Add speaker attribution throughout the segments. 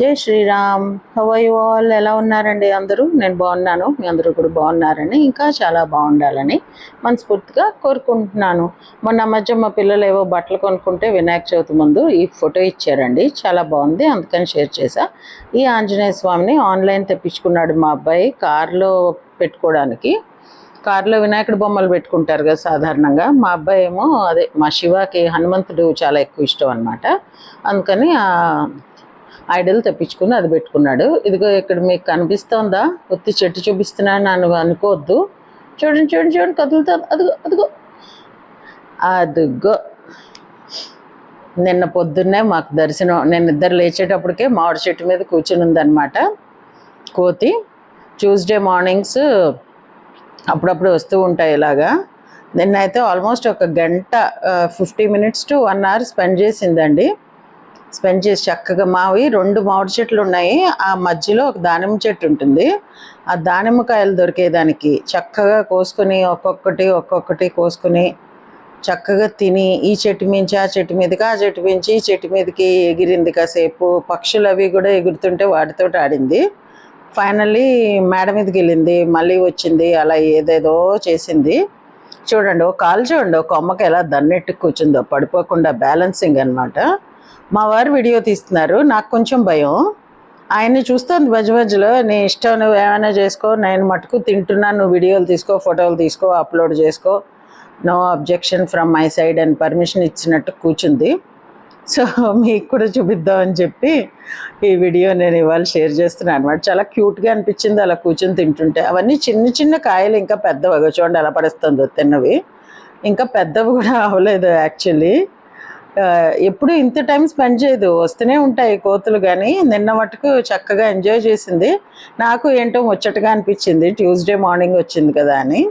Speaker 1: జై శ్రీరామ్. హవై ఆల్ ఎలా ఉన్నారండి అందరూ? నేను బాగున్నాను. మీ అందరూ కూడా బాగున్నారని ఇంకా చాలా బాగుండాలని మనస్ఫూర్తిగా కోరుకుంటున్నాను. మొన్న మధ్య మా పిల్లలు ఏవో బట్టలు కొనుక్కుంటే వినాయక చవితి ముందు ఈ ఫోటో ఇచ్చారండి. చాలా బాగుంది అందుకని షేర్ చేశా. ఈ ఆంజనేయ స్వామిని ఆన్లైన్ తెప్పించుకున్నాడు మా అబ్బాయి కార్లో పెట్టుకోవడానికి. కారులో వినాయకుడు బొమ్మలు పెట్టుకుంటారు కదా సాధారణంగా. మా అబ్బాయి ఏమో అదే మా శివకి హనుమంతుడు చాలా ఎక్కువ ఇష్టం అనమాట అందుకని ఐడల్ తెప్పించుకుని అది పెట్టుకున్నాడు. ఇదిగో ఇక్కడ మీకు కనిపిస్తోందా? ఒత్తి చెట్టు చూపిస్తున్నాను నన్ను అనుకోవద్దు. చూడండి చూడండి చూడండి కదులుతుంది అదిగో అదిగో. అదిగో. నిన్న పొద్దున్నే మాకు దర్శనం నేను ఇద్దరు లేచేటప్పటికే మామిడి చెట్టు మీద కూర్చుని ఉందన్నమాట. కోతి ట్యూస్డే మార్నింగ్స్ అప్పుడప్పుడు వస్తూ ఉంటాయి ఇలాగా. నిన్న అయితే ఆల్మోస్ట్ ఒక గంట fifty minutes to one hour spend చేసిందండి. స్పెండ్ చేసి చక్కగా మావి రెండు మామిడి చెట్లు ఉన్నాయి. ఆ మధ్యలో ఒక దానిమ్మ చెట్టు ఉంటుంది. ఆ దానిమ్మకాయలు దొరికేదానికి చక్కగా కోసుకొని ఒక్కొక్కటి ఒక్కొక్కటి కోసుకొని చక్కగా తిని ఈ చెట్టు మించి ఆ చెట్టు మీదకి ఆ చెట్టు మించి ఈ చెట్టు మీదకి ఎగిరింది కాసేపు. పక్షులు అవి కూడా ఎగురుతుంటే వాటితో ఆడింది. ఫైనల్లీ మేడ మీదకి వెళ్ళింది. మళ్ళీ వచ్చింది. అలా ఏదేదో చేసింది. చూడండి ఒక కాలు చూడండి. ఒక కొమ్మకి ఎలా దన్నెట్టు కూర్చుందో. పడిపోకుండా బ్యాలెన్సింగ్ అనమాట మా వారు వీడియో తీస్తున్నారు. నాకు కొంచెం భయం. ఆయన్ని చూస్తాను మధ్య మధ్యలో నీ ఇష్టం నువ్వు ఏమైనా చేసుకో నేను మటుకు తింటున్నాను నువ్వు వీడియోలు తీసుకో ఫోటోలు తీసుకో అప్లోడ్ చేసుకో. No objection from my side అని పర్మిషన్ ఇచ్చినట్టు కూర్చుంది సో మీకు కూడా చూపిద్దామని చెప్పి ఈ వీడియో నేను ఇవాళ షేర్ చేస్తున్నాను అనమాట చాలా క్యూట్గా అనిపించింది అలా కూర్చొని తింటుంటే. అవన్నీ చిన్న చిన్న కాయలు ఇంకా పెద్దవి చూడండి ఎలా పడుస్తుందో తిన్నవి. ఇంకా పెద్దవి కూడా అవ్వలేదు యాక్చువల్లీ. ఎప్పుడు ఇంత టైం స్పెండ్ చేయదు. వస్తూనే ఉంటాయి కోతులు కానీ నిన్న మటుకు చక్కగా ఎంజాయ్ చేసింది. నాకు ఏంటో ముచ్చటగా అనిపించింది. ట్యూస్డే మార్నింగ్ వచ్చింది కదా అని.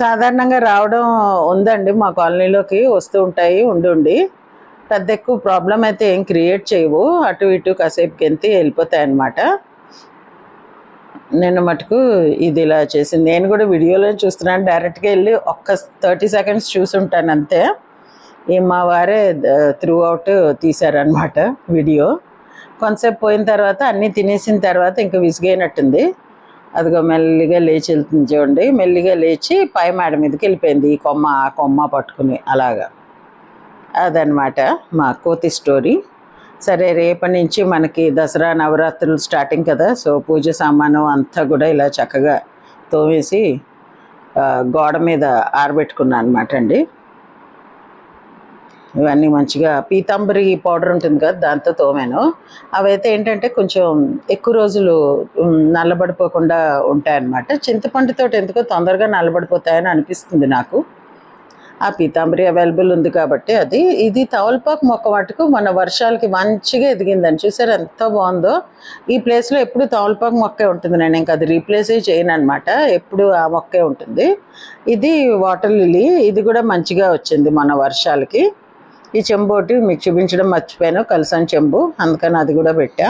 Speaker 1: సాధారణంగా రావడం ఉందండి మా కాలనీలోకి వస్తూ ఉంటాయి ఉండి పెద్ద ఎక్కువ ప్రాబ్లం అయితే ఏం క్రియేట్ చేయవు. అటు ఇటు కాసేపు గెంతి వెళ్ళిపోతాయి అన్నమాట. నేను మటుకు ఇది ఇలా చేసింది. నేను కూడా వీడియోలో చూస్తున్నాను. డైరెక్ట్గా వెళ్ళి ఒక్క థర్టీ సెకండ్స్ చూసుంటాను అంతే. మా వారే త్రూ అవుట్ తీశారనమాట వీడియో. కొంతసేపు పోయిన తర్వాత అన్నీ తినేసిన తర్వాత ఇంకా విసిగైనట్టుంది. అదిగో మెల్లిగా లేచి వెళ్తుంది చూడండి. మెల్లిగా లేచి పై మేడ మీదకి వెళ్ళిపోయింది ఈ కొమ్మ ఆ కొమ్మ పట్టుకుని అలాగా. అదనమాట మా కోతి స్టోరీ సరే రేపటి నుంచి మనకి దసరా నవరాత్రులు స్టార్టింగ్ కదా సో పూజ సామాను అంతా కూడా ఇలా చక్కగా తోమేసి గోడ మీద ఆరబెట్టుకున్నాను అనమాట అండి. ఇవన్నీ మంచిగా పీతాంబరి పౌడర్ ఉంటుంది కదా దాంతో తోమాను. అవైతే ఏంటంటే కొంచెం ఎక్కువ రోజులు నల్లబడిపోకుండా ఉంటాయన్నమాట. చింతపండుతో ఎందుకో తొందరగా నల్లబడిపోతాయని అనిపిస్తుంది నాకు. ఆ పీతాంబరి అవైలబుల్ ఉంది కాబట్టి అది. ఇది తవలపాకు మొక్క మటుకు మన వర్షాలకి మంచిగా ఎదిగిందని. చూసారు ఎంత బాగుందో? ఈ ప్లేస్లో ఎప్పుడు తవలపాకు మొక్కే ఉంటుంది. నేను ఇంకా అది రీప్లేస్ చేయను అనమాట ఎప్పుడు ఆ మొక్కే ఉంటుంది. ఇది వాటర్ లిలీ ఇది కూడా మంచిగా వచ్చింది మన వర్షాలకి. ఈ చెంబు ఒకటి మీకు చూపించడం మర్చిపోయాను కలసాన్ చెంబు అందుకని అది కూడా పెట్టా.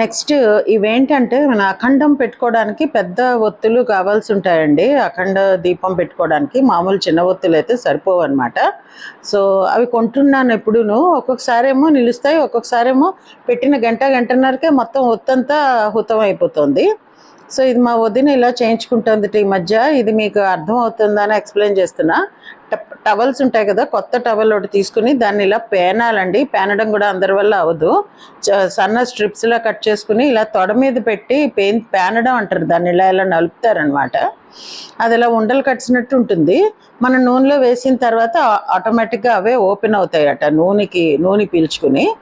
Speaker 1: నెక్స్ట్ ఇవేంటంటే మన అఖండం పెట్టుకోవడానికి పెద్ద ఒత్తులు కావాల్సి ఉంటాయండి. అఖండ దీపం పెట్టుకోవడానికి మామూలు చిన్న ఒత్తులు అయితే సరిపోవు అనమాట సో అవి కొంటున్నాను ఎప్పుడూను. ఒక్కొక్కసారి ఏమో నిలుస్తాయి ఒక్కొక్కసారేమో పెట్టిన గంట గంటన్నరకే మొత్తం ఒత్తంతా హుతం అయిపోతుంది. సో ఇది మా వదిన ఇలా చేయించుకుంటుంది ఈ మధ్య. ఇది మీకు అర్థం అవుతుందని ఎక్స్ప్లెయిన్ చేస్తున్నా టవల్స్ ఉంటాయి కదా కొత్త టవల్ ఒకటి తీసుకుని దాన్ని ఇలా పేనాలండి. పేనడం కూడా అందరి వల్ల అవ్వదు. చ- సన్న స్ట్రిప్స్లా కట్ చేసుకుని ఇలా తొడ మీద పెట్టి పెయిన్ పేనడం అంటారు. దాన్ని ఇలా ఇలా నలుపుతారనమాట అది ఇలా ఉండలు కట్టినట్టు ఉంటుంది. మన నూనెలో వేసిన తర్వాత ఆటోమేటిక్గా అవే ఓపెన్ అవుతాయట నూనెకి నూనె పీల్చుకుని.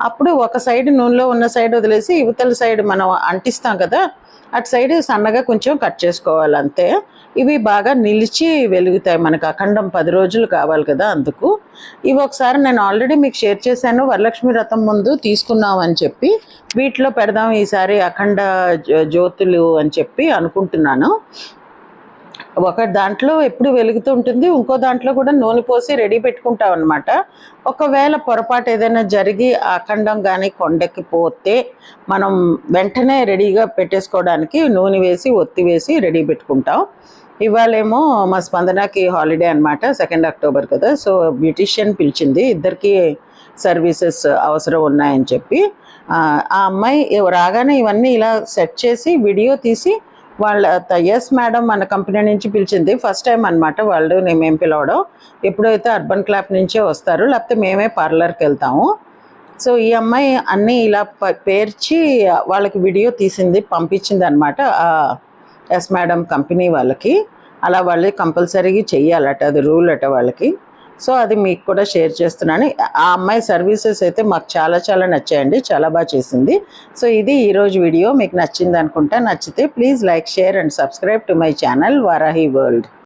Speaker 1: అప్పుడు ఒక సైడ్ నూనెలో ఉన్న సైడ్ వదిలేసి ఇవతల సైడ్ మనం అంటిస్తాం కదా అటు సైడ్ సన్నగా కొంచెం కట్ చేసుకోవాలి అంతే ఇవి బాగా నిలిచి వెలుగుతాయి మనకు. అఖండం పది రోజులు కావాలి కదా అందుకు. ఇవి ఒకసారి నేను ఆల్రెడీ మీకు షేర్ చేశాను. వరలక్ష్మి రథం ముందు తీసుకున్నాం అని చెప్పి వీటిలో పెడదాం ఈసారి అఖండ జ్యోతులు అని చెప్పి అనుకుంటున్నాను. ఒక దాంట్లో ఎప్పుడు వెలుగుతూ ఉంటుంది ఇంకో దాంట్లో కూడా నూనె పోసి రెడీ పెట్టుకుంటాం అనమాట ఒకవేళ పొరపాటు ఏదైనా జరిగి ఆ అఖండం కానీ కొండకి పోతే మనం వెంటనే రెడీగా పెట్టేసుకోవడానికి నూనె వేసి ఒత్తి వేసి రెడీ పెట్టుకుంటాం. ఇవాళేమో మా స్పందనకి హాలిడే అనమాట సెకండ్ అక్టోబర్ కదా. సో బ్యూటిషియన్ పిలిచింది ఇద్దరికి సర్వీసెస్ అవసరం ఉన్నాయని చెప్పి. ఆ అమ్మాయి రాగానే ఇవన్నీ ఇలా సెట్ చేసి వీడియో తీసి వాళ్ళ ఎస్ మేడం మన కంపెనీ నుంచి పిలిచింది. ఫస్ట్ టైం అనమాట వాళ్ళు నేను మేము పిలవడం. ఎప్పుడైతే అర్బన్ క్లాప్ నుంచే వస్తారు లేకపోతే మేమే పార్లర్కి వెళ్తాము. సో ఈ అమ్మాయి అన్నీ ఇలా పేర్చి వాళ్ళకి వీడియో తీసింది పంపించింది అనమాట ఎస్ మేడం కంపెనీ వాళ్ళకి. అలా వాళ్ళు కంపల్సరీగా చెయ్యాలట అది రూల్ అట వాళ్ళకి. సో అది మీకు కూడా షేర్ చేస్తున్నాను. ఆ అమ్మాయి సర్వీసెస్ అయితే మాకు చాలా చాలా నచ్చాయండి చాలా బాగా చేసింది. సో ఇది ఈరోజు వీడియో మీకు నచ్చింది అనుకుంటా నచ్చితే please like share and subscribe to my channel Varahi world.